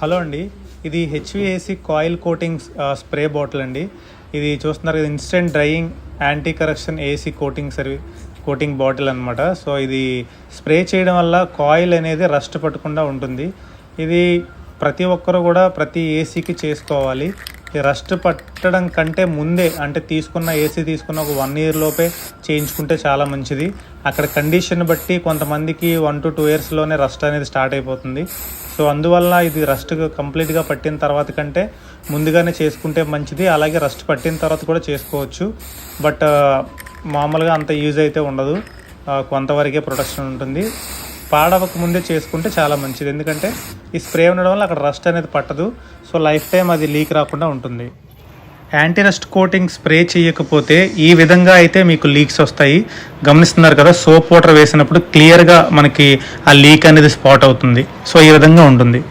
Hello అండి. ఇది HVAC coil coating spray bottle అండి. ఇది చూస్తున్నారు కదా instant drying anti corrosion AC coating సర్వీ coating bottle అనమాట సో ఇది స్ప్రే చేయడం వల్ల కాయిల్ అనేది రస్ట్ పట్టకుండా ఉంటుంది. ఇది ప్రతి ఒక్కరు కూడా ప్రతి ఏసీకి చేసుకోవాలి. ఈ రస్ట్ పట్టడం కంటే ముందే అంటే తీసుకున్న ఏసీ తీసుకున్న ఒక వన్ ఇయర్ లోపే చేయించుకుంటే చాలా మంచిది. అక్కడ కండిషన్ బట్టి కొంతమందికి వన్ టు టూ ఇయర్స్లోనే రస్ట్ అనేది స్టార్ట్ అయిపోతుంది. సో అందువల్ల ఇది రస్ట్ కంప్లీట్గా పట్టిన తర్వాత కంటే ముందుగానే చేసుకుంటే మంచిది. అలాగే రస్ట్ పట్టిన తర్వాత కూడా చేసుకోవచ్చు. బట్ మామూలుగా అంత యూజ్ అయితే ఉండదు. కొంతవరకే ప్రొటెక్షన్ ఉంటుంది. పాడవక ముందే చేసుకుంటే చాలా మంచిది. ఎందుకంటే ఈ స్ప్రే ఉండడం వల్ల అక్కడ రస్ట్ అనేది పట్టదు. సో లైఫ్ టైం అది లీక్ రాకుండా ఉంటుంది. యాంటీరస్ట్ కోటింగ్ స్ప్రే చేయకపోతే ఈ విధంగా అయితే మీకు లీక్స్ వస్తాయి. గమనిస్తున్నారు కదా సోప్ వాటర్ వేసినప్పుడు క్లియర్గా మనకి ఆ లీక్ అనేది స్పాట్ అవుతుంది. సో ఈ విధంగా ఉంటుంది.